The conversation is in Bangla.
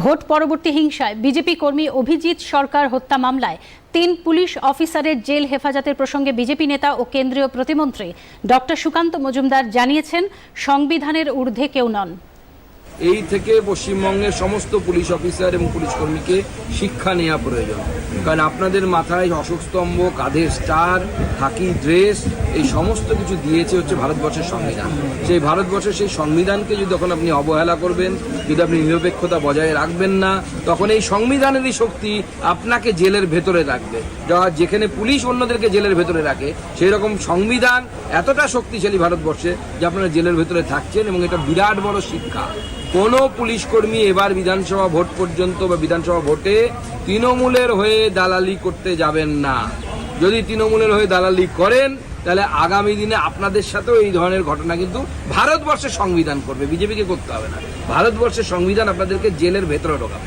ভোট পরবর্তী হিংসায় বিজেপি কর্মী অভিজিৎ সরকার হত্যা মামলায় তিন পুলিশ অফিসারের জেল হেফাজতের প্রসঙ্গে বিজেপি নেতা ও কেন্দ্রীয় প্রতিমন্ত্রী ডক্টর সুকান্ত মজুমদার জানিয়েছেন, সংবিধানের ঊর্ধ্বে কেউ নন। এই থেকে পশ্চিমবঙ্গের সমস্ত পুলিশ অফিসার এবং পুলিশ কর্মীকে শিক্ষা নেওয়া প্রয়োজন। কারণ আপনাদের মাথায় অশোক স্তম্ভ, কাঁধের স্টার থাকি ড্রেস, এই সমস্ত কিছু দিয়েছে হচ্ছে ভারতবর্ষের সংবিধান। সেই ভারতবর্ষের সেই সংবিধানকে যদি তখন আপনি অবহেলা করবেন, যদি আপনি নিরপেক্ষতা বজায় রাখবেন না, তখন এই সংবিধানেরই শক্তি আপনাকে জেলের ভেতরে রাখবে। যা- যেখানে পুলিশ অন্যদেরকে জেলের ভেতরে রাখে সেই রকম সংবিধান এতটা শক্তিশালী ভারতবর্ষে যে আপনারা জেলের ভেতরে থাকছেন এবং এটা বিরাট বড় শিক্ষা। কোনো পুলিশ কর্মী এবার বিধানসভা ভোট পর্যন্ত বা বিধানসভা ভোটে তৃণমূলের হয়ে দালালি করতে যাবেন না। যদি তৃণমূলের হয়ে দালালি করেন, তাহলে আগামী দিনে আপনাদের সাথেও এই ধরনের ঘটনা কিন্তু ভারতবর্ষের সংবিধান করবে। বিজেপিকে করতে হবে না। ভারতবর্ষের সংবিধান আপনাদেরকে জেলের ভেতরে ঢোকাবে।